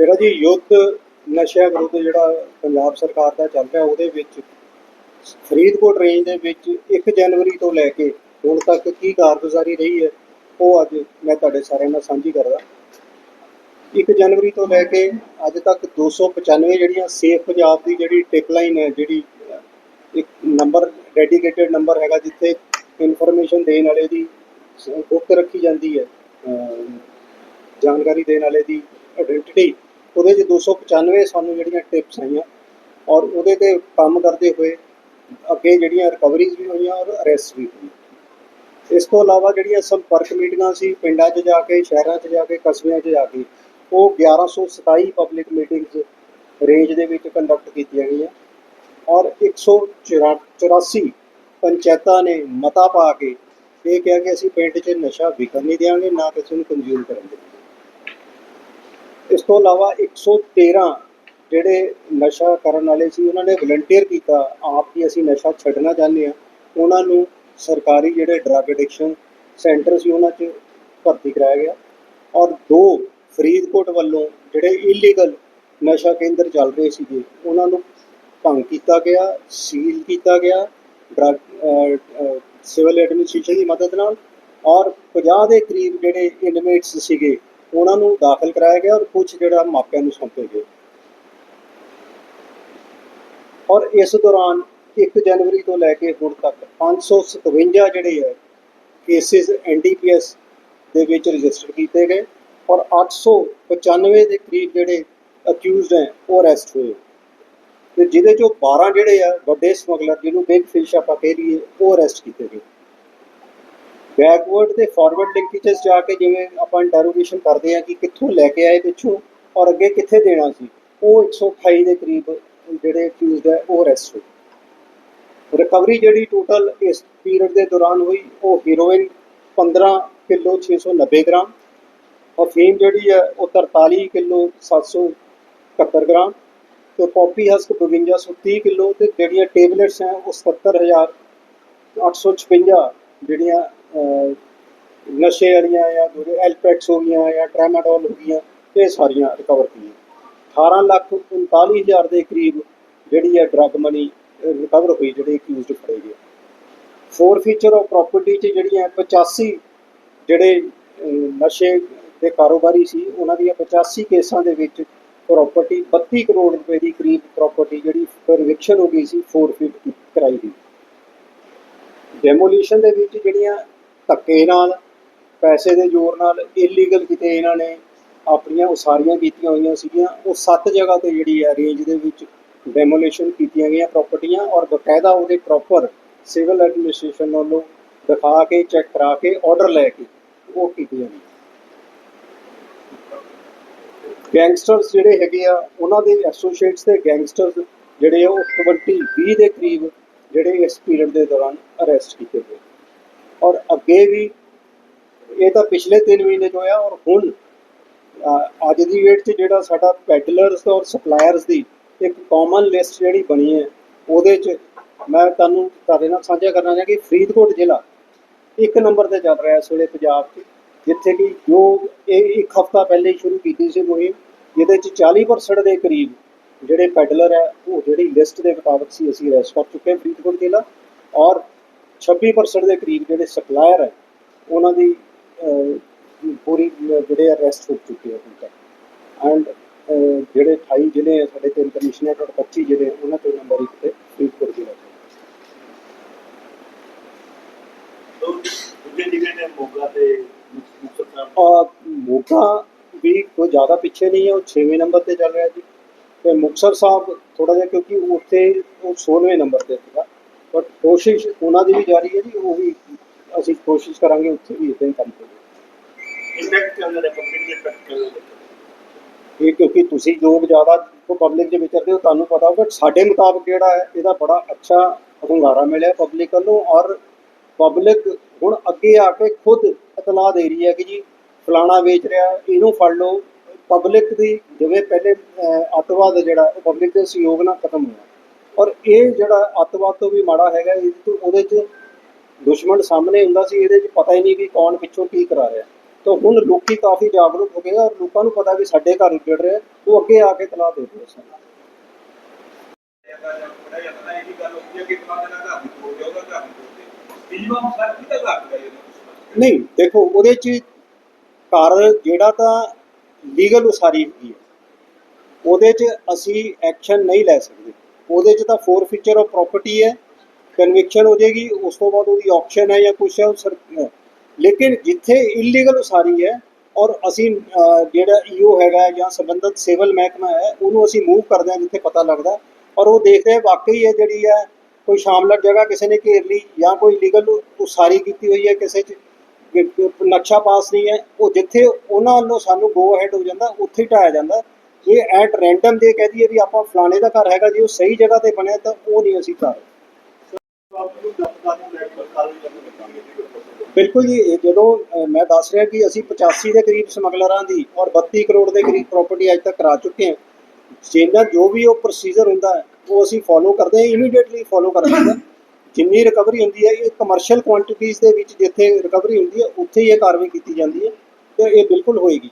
ਜਿਹੜਾ ਜੀ ਯੁੱਧ ਨਸ਼ਿਆਂ ਵਿਰੁੱਧ ਜਿਹੜਾ ਪੰਜਾਬ ਸਰਕਾਰ ਦਾ ਚੱਲ ਰਿਹਾ, ਉਹਦੇ ਵਿੱਚ ਫਰੀਦਕੋਟ ਰੇਂਜ ਦੇ ਵਿੱਚ 1 ਜਨਵਰੀ ਤੋਂ ਲੈ ਕੇ ਹੁਣ ਤੱਕ ਕੀ ਕਾਰਗੁਜ਼ਾਰੀ ਰਹੀ ਹੈ, ਉਹ ਅੱਜ ਮੈਂ ਤੁਹਾਡੇ ਸਾਰਿਆਂ ਨਾਲ ਸਾਂਝੀ ਕਰਦਾ। 1 ਜਨਵਰੀ ਤੋਂ ਲੈ ਕੇ ਅੱਜ ਤੱਕ 295 ਜਿਹੜੀਆਂ ਸੇਫ ਪੰਜਾਬ ਦੀ ਜਿਹੜੀ ਟਿਪ ਲਾਈਨ ਹੈ, ਜਿਹੜੀ ਇੱਕ ਨੰਬਰ ਡੈਡੀਕੇਟਿਡ ਨੰਬਰ ਹੈਗਾ, ਜਿੱਥੇ ਇਨਫੋਰਮੇਸ਼ਨ ਦੇਣ ਵਾਲੇ ਦੀ ਸ- ਗੁਪਤ ਰੱਖੀ ਜਾਂਦੀ ਹੈ ਜਾਣਕਾਰੀ ਦੇਣ ਵਾਲੇ ਦੀ ਆਇਡੈਂਟੀਟੀ ਉਹਦੇ 'ਚ 295 ਸਾਨੂੰ ਜਿਹੜੀਆਂ ਟਿਪਸ ਆਈਆਂ ਔਰ ਉਹਦੇ ਤੇ ਕੰਮ ਕਰਦੇ ਹੋਏ ਅੱਗੇ ਜਿਹੜੀਆਂ ਰਿਕਵਰੀਜ਼ ਵੀ ਹੋਈਆਂ ਔਰ ਅਰੈਸਟ ਵੀ ਹੋਈਆਂ। ਇਸ ਤੋਂ ਇਲਾਵਾ ਜਿਹੜੀਆਂ ਸੰਪਰਕ ਮੀਟਿੰਗਾਂ ਸੀ, ਪਿੰਡਾਂ 'ਚ ਜਾ ਕੇ, ਸ਼ਹਿਰਾਂ 'ਚ ਜਾ ਕੇ, ਕਸਬਿਆਂ 'ਚ ਜਾ ਕੇ, ਉਹ 1127 ਪਬਲਿਕ ਮੀਟਿੰਗਸ ਰੇਂਜ ਦੇ ਵਿੱਚ ਕੰਡਕਟ ਕੀਤੀਆਂ ਗਈਆਂ ਔਰ 184 ਪੰਚਾਇਤਾਂ ਨੇ ਮਤਾ ਪਾ ਕੇ ਇਹ ਕਿਹਾ ਕਿ ਅਸੀਂ ਪਿੰਡ 'ਚ ਨਸ਼ਾ ਵਿਕਣ ਨਹੀਂ ਦਿਆਂਗੇ, ਨਾ ਕਿਸੇ ਨੂੰ ਕੰਜ਼ਿਊਮ ਕਰਨ ਦੇਵਾਂਗੇ ਇਸ ਤੋਂ ਇਲਾਵਾ 113 ਜਿਹੜੇ ਨਸ਼ਾ ਕਰਨ ਵਾਲੇ ਸੀ, ਉਹਨਾਂ ਨੇ ਵਲੰਟੀਅਰ ਕੀਤਾ। ਆਪ ਹੀ ਅਸੀਂ ਨਸ਼ਾ ਛੱਡਣਾ ਚਾਹੁੰਦੇ ਆ ਉਹਨਾਂ ਨੂੰ ਸਰਕਾਰੀ ਜਿਹੜੇ ਡਰੱਗ ਐਡਿਕਸ਼ਨ ਸੈਂਟਰ ਸੀ, ਉਹਨਾਂ 'ਚ ਭਰਤੀ ਕਰਾਇਆ ਗਿਆ। ਔਰ ਦੋ ਫਰੀਦਕੋਟ ਵੱਲੋਂ ਜਿਹੜੇ ਇਲੀਗਲ ਨਸ਼ਾ ਕੇਂਦਰ ਚੱਲ ਰਹੇ ਸੀਗੇ, ਉਹਨਾਂ ਨੂੰ ਭੰਗ ਕੀਤਾ ਗਿਆ ਸੀਲ ਕੀਤਾ ਗਿਆ ਡਰੱਗ ਸਿਵਲ ਐਡਮਿਨਿਸਟ੍ਰੇਸ਼ਨ ਦੀ ਮਦਦ ਨਾਲ। ਔਰ 50 ਦੇ ਕਰੀਬ ਜਿਹੜੇ ਇਨਮੇਟਸ ਸੀਗੇ ਉਹਨਾਂ ਨੂੰ ਦਾਖਲ ਕਰਾਇਆ ਗਿਆ ਔਰ ਕੁਝ ਜਿਹੜਾ ਮਾਪਿਆਂ ਨੂੰ ਸੌਂਪੇ ਗਏ। ਔਰ ਇਸ ਦੌਰਾਨ 1 ਜਨਵਰੀ ਤੋਂ ਲੈ ਕੇ ਹੁਣ ਤੱਕ 557 ਜਿਹੜੇ ਹੈ ਕੇਸਿਸ ਐਨਡੀਪੀਐਸ ਦੇ ਵਿੱਚ ਰਜਿਸਟਰ ਕੀਤੇ ਗਏ ਔਰ 895 ਦੇ ਕਰੀਬ ਜਿਹੜੇ ਅਕਿਊਜ਼ਡ ਹੈ, ਉਹ ਅਰੈਸਟ ਹੋਏ ਤੇ ਜਿਹਦੇ ਚੋਂ 12 ਜਿਹੜੇ ਆ, ਵੱਡੇ ਸਮਗਲਰ ਜਿਹਨੂੰ ਬਿਗ ਫਿਸ਼ ਆਪਾਂ ਕਹਿ ਲਈਏ, ਉਹ ਅਰੈਸਟ ਕੀਤੇ ਗਏ। ਬੈਕਵਰਡ ਤੇ ਫਾਰਵਰਡ ਲਿੰਕੇजेस ਜਾ ਕੇ ਜਿਵੇਂ ਆਪਾਂ ਇੰਟਰੋਗੇਸ਼ਨ ਕਰਦੇ ਆ ਕਿ ਕਿੱਥੋਂ ਲੈ ਕੇ ਆਏ ਪਿੱਛੋਂ ਔਰ ਅੱਗੇ ਕਿੱਥੇ ਦੇਣਾ ਸੀ, ਉਹ 128 ਦੇ ਕਰੀਬ ਜਿਹੜੇ ਅਕਿਊਜ਼ਡ ਹੈ, ਉਹ ਅਰੈਸਟ ਹੋਏ। ਰਿਕਵਰੀ ਜਿਹੜੀ ਟੋਟਲ ਇਸ ਪੀਰੀਅਡ ਦੇ ਦੌਰਾਨ ਹੋਈ, ਉਹ ਹੀਰੋਇਨ 15 ਕਿਲੋ 690 ਗ੍ਰਾਮ ਔਰ ਫੀਮ ਜਿਹੜੀ ਹੈ, ਉਹ 43 ਕਿਲੋ 771 ਗ੍ਰਾਮ ਤੇ ਪੌਪੀ ਹਸਕ 5230 ਕਿਲੋ ਤੇ ਜਿਹੜੀਆਂ ਟੇਬਲੇਟਸ ਹੈ, ਉਹ 70856 ਜਿਹੜੀਆਂ ਨਸ਼ੇ ਵਾਲੀਆਂ ਜਾਂ ਦੂਜੇ ਐਲਪੈਕਸ ਹੋ ਗਈਆਂ ਜਾਂ ਟ੍ਰੈਮਾਡੋਲ ਹੋ ਗਈਆਂ, ਇਹ ਸਾਰੀਆਂ ਰਿਕਵਰ ਕੀਤੀਆਂ। 18 ਲੱਖ 39 ਹਜ਼ਾਰ ਦੇ ਕਰੀਬ ਜਿਹੜੀ ਹੈ ਡਰੱਗ ਮਨੀ ਰਿਕਵਰ ਹੋਈ, ਜਿਹੜੇ ਅਕਿਊਜ਼ਡ ਫੜੇ ਗਏ। ਫੋਰ ਫੀਚਰ ਆਫ ਪ੍ਰਾਪਰਟੀ ਚ ਜਿਹੜੀਆਂ 85 ਜਿਹੜੇ ਨਸ਼ੇ ਦੇ ਕਾਰੋਬਾਰੀ ਸੀ, ਉਹਨਾਂ ਦੀਆਂ 85 ਕੇਸਾਂ ਦੇ ਵਿੱਚ ਪ੍ਰਾਪਰਟੀ 32 ਕਰੋੜ ਰੁਪਏ ਦੀ ਕਰੀਬ ਪ੍ਰਾਪਰਟੀ ਜਿਹੜੀ ਕਨਵਿਕਸ਼ਨ ਹੋ ਗਈ ਸੀ ਫੋਰਫਿਟ ਕਰਾਈ ਗਈ। ਡੈਮੋਲੀਸ਼ਨ ਦੇ ਵਿੱਚ ਜਿਹੜੀਆਂ ਧੱਕੇ ਨਾਲ, ਪੈਸੇ ਦੇ ਜ਼ੋਰ ਨਾਲ ਇਲੀਗਲ ਕਿਤੇ ਇਹਨਾਂ ਨੇ ਆਪਣੀਆਂ ਉਸਾਰੀਆਂ ਕੀਤੀਆਂ ਹੋਈਆਂ ਸੀਗੀਆਂ। ਉਹ ਸੱਤ ਜਗ੍ਹਾ ਤੇ ਜਿਹੜੀ ਹੈ ਰੇਂਜ ਦੇ ਵਿੱਚ ਡੈਮੋਲੀਸ਼ਨ ਕੀਤੀਆਂ ਗਈਆਂ ਪ੍ਰਾਪਰਟੀਆਂ ਔਰ ਬਕਾਇਦਾ ਉਹਦੇ ਪ੍ਰੋਪਰ ਸਿਵਲ ਐਡਮਿਨਿਸਟ੍ਰੇਸ਼ਨ ਵੱਲੋਂ ਦਿਖਾ ਕੇ ਚੈੱਕ ਕਰਾ ਕੇ ਆਰਡਰ ਲੈ ਕੇ ਉਹ ਕੀਤੀਆਂ ਗਈਆਂ। ਗੈਂਗਸਟਰਸ ਜਿਹੜੇ ਹੈਗੇ ਆ, ਉਹਨਾਂ ਦੇ ਐਸੋਸੀਏਟਸ ਤੇ ਗੈਂਗਸਟਰਸ ਜਿਹੜੇ ਆ, ਉਹ 20 20 ਦੇ ਕਰੀਬ ਜਿਹੜੇ ਇਸ ਪੀਰੀਅਡ ਦੇ ਦੌਰਾਨ ਅਰੈਸਟ ਕੀਤੇ ਗਏ। ਅੱਗੇ ਵੀ ਇਹ ਤਾਂ ਪਿਛਲੇ 3 ਮਹੀਨੇ ਤੋਂ ਹੋਇਆ ਔਰ ਹੁਣ ਅੱਜ ਦੀ ਡੇਟ 'ਚ ਜਿਹੜਾ ਸਾਡਾ ਪੈਡਲਰਸ ਔਰ ਸਪਲਾਇਰਸ ਦੀ ਇੱਕ ਕਾਮਨ ਲਿਸਟ ਜਿਹੜੀ ਬਣੀ ਹੈ, ਉਹਦੇ 'ਚ ਮੈਂ ਤੁਹਾਨੂੰ ਤੁਹਾਡੇ ਨਾਲ ਸਾਂਝਾ ਕਰਨਾ ਚਾਹਾਂ ਕਿ ਫਰੀਦਕੋਟ ਜ਼ਿਲ੍ਹਾ ਇੱਕ ਨੰਬਰ ਤੇ ਚੱਲ ਰਿਹਾ ਇਸ ਵੇਲੇ ਪੰਜਾਬ 'ਚ, ਜਿੱਥੇ ਕਿ ਜੋ ਇਹ ਇੱਕ ਹਫਤਾ ਪਹਿਲੇ ਹੀ ਸ਼ੁਰੂ ਕੀਤੀ ਸੀ ਮੁਹਿੰਮ, ਜਿਹਦੇ 'ਚ 40% ਦੇ ਕਰੀਬ ਜਿਹੜੇ ਪੈਡਲਰ ਹੈ, ਉਹ ਜਿਹੜੀ ਲਿਸਟ ਦੇ ਮੁਤਾਬਕ ਸੀ, ਅਸੀਂ ਰੈਸਟ ਕਰ ਚੁੱਕੇ ਹਾਂ ਫਰੀਦਕੋਟ ਜ਼ਿਲ੍ਹਾ ਔਰ 26% ਦੇ ਕਰੀਬ ਜਿਹੜੇ ਸਪਲਾਇਰ ਹੈ ਉਹਨਾਂ ਦੀ ਪੂਰੀ ਜਿਹੜੇ ਅਰੈਸਟ ਹੋ ਚੁੱਕੇ ਹੁਣ ਤੱਕ। ਐਂਡ ਜਿਹੜੇ 28 ਜ਼ਿਲ੍ਹੇ ਆ ਸਾਡੇ ਤਿੰਨ ਕਮਿਸ਼ਨਰ ਔਰ 25 ਜ਼ਿਲ੍ਹੇ ਉਹਨਾਂ ਤੋਂ ਨੰਬਰ 1 ਤੇ ਫਰੀਦਕੋਟ ਜ਼ਿਲ੍ਹਾ ਮੋਗਾ ਵੀ ਕੋਈ ਜ਼ਿਆਦਾ ਪਿੱਛੇ ਨਹੀਂ ਹੈ ਉਹ 6ਵੇਂ ਨੰਬਰ ਤੇ ਚੱਲ ਰਿਹਾ ਜੀ। ਤੇ ਮੁਕਤਸਰ ਸਾਹਿਬ ਥੋੜਾ ਜਿਹਾ ਕਿਉਂਕਿ ਉੱਥੇ ਉਹ 16ਵੇਂ ਨੰਬਰ ਤੇ ਸੀਗਾ। ਬਟ ਕੋਸ਼ਿਸ਼ ਉਹਨਾਂ ਦੀ ਵੀ ਜਾਰੀ ਹੈ ਜੀ ਉਹ ਵੀ ਅਸੀਂ ਕੋਸ਼ਿਸ਼ ਕਰਾਂਗੇ ਉੱਥੇ ਵੀ ਇਦਾਂ ਹੀ ਕੰਮ ਕਰੀਏ ਇੰਪੈਕਟ ਚੱਲ ਰਿਹਾ ਪਬਲਿਕ ਦੇ ਰਿਹਾ ਇਹ ਕਿਉਂਕਿ ਤੁਸੀਂ ਲੋਕ ਜ਼ਿਆਦਾ ਪਬਲਿਕ ਦੇ ਵਿਚਰਦੇ ਹੋ ਤੁਹਾਨੂੰ ਪਤਾ ਹੋਊਗਾ ਸਾਡੇ ਮੁਤਾਬਕ ਜਿਹੜਾ ਹੈ ਇਹਦਾ ਬੜਾ ਅੱਛਾ ਹੁੰਗਾਰਾ ਮਿਲਿਆ ਪਬਲਿਕ ਵੱਲੋਂ ਔਰ ਪਬਲਿਕ ਹੁਣ ਅੱਗੇ ਆ ਕੇ ਖੁਦ ਇਤਲਾਹ ਦੇ ਰਹੀ ਹੈ ਕਿ ਜੀ ਫਲਾਣਾ ਵੇਚ ਰਿਹਾ ਇਹਨੂੰ ਫੜ ਲਓ ਪਬਲਿਕ ਦੀ ਜਿਵੇਂ ਪਹਿਲੇ ਅੱਤਵਾਦ ਜਿਹੜਾ ਪਬਲਿਕ ਦੇ ਸਹਿਯੋਗ ਨਾਲ ਖਤਮ ਹੋਇਆ ਔਰ ਇਹ ਜਿਹੜਾ ਅੱਤਵਾਦ ਤੋਂ ਵੀ ਮਾੜਾ ਹੈਗਾ, ਇਹ ਤੋਂ ਉਹਦੇ 'ਚ ਦੁਸ਼ਮਣ ਸਾਹਮਣੇ ਹੁੰਦਾ ਸੀ, ਇਹਦੇ 'ਚ ਪਤਾ ਹੀ ਨਹੀਂ ਕਿ ਕੌਣ ਪਿੱਛੋਂ ਕੀ ਕਰਾ ਰਿਹਾ। ਤਾਂ ਹੁਣ ਲੋਕੀ ਕਾਫੀ ਜਾਗਰੂਕ ਹੋ ਗਏ ਔਰ ਲੋਕਾਂ ਨੂੰ ਪਤਾ ਵੀ ਸਾਡੇ ਘਰ ਉੱਜੜ ਰਿਹਾ, ਉਹ ਅੱਗੇ ਆ ਕੇ ਤਲਾਹ ਦੇ ਰਹੇ ਸਨ ਨਹੀਂ, ਦੇਖੋ, ਉਹਦੇ ਚ ਘਰ ਜਿਹੜਾ ਤਾਂ ਲੀਗਲ ਉਸਾਰੀ ਹੈਗੀ ਹੈ, ਉਹਦੇ ਚ ਅਸੀਂ ਐਕਸ਼ਨ ਨਹੀਂ ਲੈ ਸਕਦੇ। ਉਹਦੇ ਚ ਤਾਂ ਫੋਰ ਫੀਚਰ ਆਫ ਪ੍ਰਾਪਰਟੀ ਹੈ ਕਨਵਿਕਸ਼ਨ ਹੋ ਜਾਏਗੀ, ਉਸ ਤੋਂ ਬਾਅਦ ਉਹਦੀ ਆਕਸ਼ਨ ਹੈ ਜਾਂ ਕੁਛ ਹੈ, ਉਹ ਸਰ ਲੇਕਿਨ ਜਿੱਥੇ ਇਲੀਗਲ ਉਸਾਰੀ ਹੈ ਔਰ ਅਸੀਂ ਜਿਹੜਾ ਈਓ ਹੈਗਾ ਜਾਂ ਸੰਬੰਧਿਤ ਸਿਵਲ ਮਹਿਕਮਾ ਹੈ, ਉਹਨੂੰ ਅਸੀਂ ਮੂਵ ਕਰਦੇ ਹਾਂ ਜਿੱਥੇ ਪਤਾ ਲੱਗਦਾ ਔਰ ਉਹ ਦੇਖਦੇ ਆ ਵਾਕਈ ਹੈ ਜਿਹੜੀ ਹੈ ਕੋਈ ਸ਼ਾਮਲਤ ਜਗ੍ਹਾ ਕਿਸੇ ਨੇ ਘੇਰ ਲਈ ਜਾਂ ਕੋਈ ਲੀਗਲ ਉਸਾਰੀ ਕੀਤੀ ਹੋਈ ਹੈ ਕਿਸੇ 'ਚ ਨਕਸ਼ਾ ਪਾਸ ਨਹੀਂ ਹੈ, ਉਹ ਜਿੱਥੇ ਉਹਨਾਂ ਵੱਲੋਂ ਸਾਨੂੰ ਗੋ ਅਹੈਡ ਹੋ ਜਾਂਦਾ, ਉੱਥੇ ਢਾਇਆ ਜਾਂਦਾ। ਇਹ ਐਟ ਰੈਂਡਮ ਜੇ ਕਹਿ ਦਈਏ ਵੀ ਆਪਾਂ ਫਲਾਣੇ ਦਾ ਘਰ ਹੈਗਾ, ਜੀ ਉਹ ਸਹੀ ਜਗ੍ਹਾ ਤੇ ਬਣਿਆ ਤਾਂ ਉਹ ਨਹੀਂ ਅਸੀਂ ਕਰ ਬਿਲਕੁਲ ਜੀ ਜਦੋਂ ਮੈਂ ਦੱਸ ਰਿਹਾ ਕਿ ਅਸੀਂ 85 ਦੇ ਕਰੀਬ ਸਮਗਲਰਾਂ ਦੀ ਔਰ 32 ਕਰੋੜ ਦੇ ਕਰੀਬ ਪ੍ਰਾਪਰਟੀ ਅੱਜ ਤੱਕ ਕਰਾ ਚੁੱਕੇ ਹਾਂ। ਜਿਹਦਾ ਜੋ ਵੀ ਉਹ ਪ੍ਰੋਸੀਜਰ ਹੁੰਦਾ ਹੈ, ਉਹ ਅਸੀਂ ਫੋਲੋ ਕਰਦੇ ਹਾਂ ਇਮੀਡੀਏਟਲੀ ਫੋਲੋ ਕਰਦੇ ਹਾਂ। ਜਿੰਨੀ ਰਿਕਵਰੀ ਹੁੰਦੀ ਹੈ, ਇਹ ਕਮਰਸ਼ੀਅਲ ਕੁਆਂਟੀਟੀਜ਼ ਦੇ ਵਿੱਚ ਜਿੱਥੇ ਰਿਕਵਰੀ ਹੁੰਦੀ ਹੈ, ਉੱਥੇ ਹੀ ਇਹ ਕਾਰਵਾਈ ਕੀਤੀ ਜਾਂਦੀ ਹੈ ਤੇ ਇਹ ਬਿਲਕੁਲ ਹੋਏਗੀ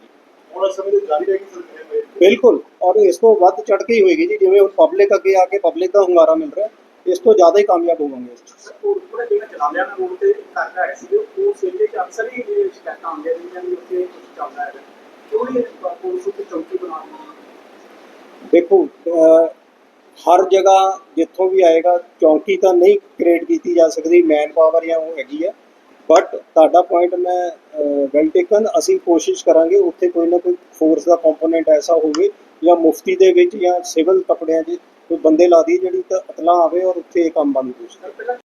ਜੀ ਹੁਣ ਸਮੇਂ ਦੀ ਜਾਰੀ ਰਹੇਗੀ ਸਰ ਮੇਰੇ ਬਿਲਕੁਲ ਔਰ ਇਸ ਤੋਂ ਵੱਧ ਚੜ ਕੇ ਹੀ ਹੋਏਗੀ ਜੀ ਜਿਵੇਂ ਹੁਣ ਪਬਲਿਕ ਅੱਗੇ ਆ ਕੇ ਪਬਲਿਕ ਦਾ ਹੁੰਗਾਰਾ ਮਿਲ ਰਿਹਾ ਇਸ ਤੋਂ ਜ਼ਿਆਦਾ ਹੀ ਕਾਮਯਾਬ ਹੋਵਾਂਗੇ ਇਸ 'ਚ। ਉਹ ਪੂਰਾ ਜਿਹੜਾ ਜਲਾਲਿਆਂ ਦਾ ਰੋਡ ਤੇ ਘਰ ਹੈ ਸੀ ਉਹ ਸੇਲੇ ਚ ਅਕਸਰ ਹੀ ਇਹ ਸ਼ਿਕਾਇਤਾਂ ਆਉਂਦੀਆਂ ਰਹੀਆਂ ਵੀ ਉੱਥੇ ਕੁਝ ਚੱਲਦਾ ਹੈ ਕਿਉਂ ਇਹ ਪੁਲਿਸ ਉੱਤੇ ਚੌਕੀ ਬਣਾ ਦਿੱਤੀ ਦੇਖੋ ਅਹ, ਹਰ ਜਗ੍ਹਾ ਜਿੱਥੋਂ ਵੀ ਆਏਗਾ ਚੌਂਕੀ ਤਾਂ ਨਹੀਂ ਕ੍ਰੀਏਟ ਕੀਤੀ ਜਾ ਸਕਦੀ ਮੈਨ ਪਾਵਰ ਜਾਂ ਉਹ ਹੈਗੀ ਹੈ ਬਟ ਤੁਹਾਡਾ ਪੁਆਇੰਟ ਮੈਂ ਵੈਲ ਟੇਕਨ ਅਸੀਂ ਕੋਸ਼ਿਸ਼ ਕਰਾਂਗੇ ਉੱਥੇ ਕੋਈ ਨਾ ਕੋਈ ਫੋਰਸ ਦਾ ਕੰਪੋਨੈਂਟ ਐਸਾ ਹੋਵੇ ਜਾਂ ਮੁਫਤੀ ਦੇ ਵਿੱਚ ਜਾਂ ਸਿਵਲ ਕੱਪੜਿਆਂ 'ਚ ਕੋਈ ਬੰਦੇ ਲਾ ਦੀ ਜਿਹੜੀ ਤਾਂ ਇਤਲਾਹ ਆਵੇ ਔਰ ਉੱਥੇ ਇਹ ਕੰਮ ਬੰਦ ਹੋ ਸਕੇ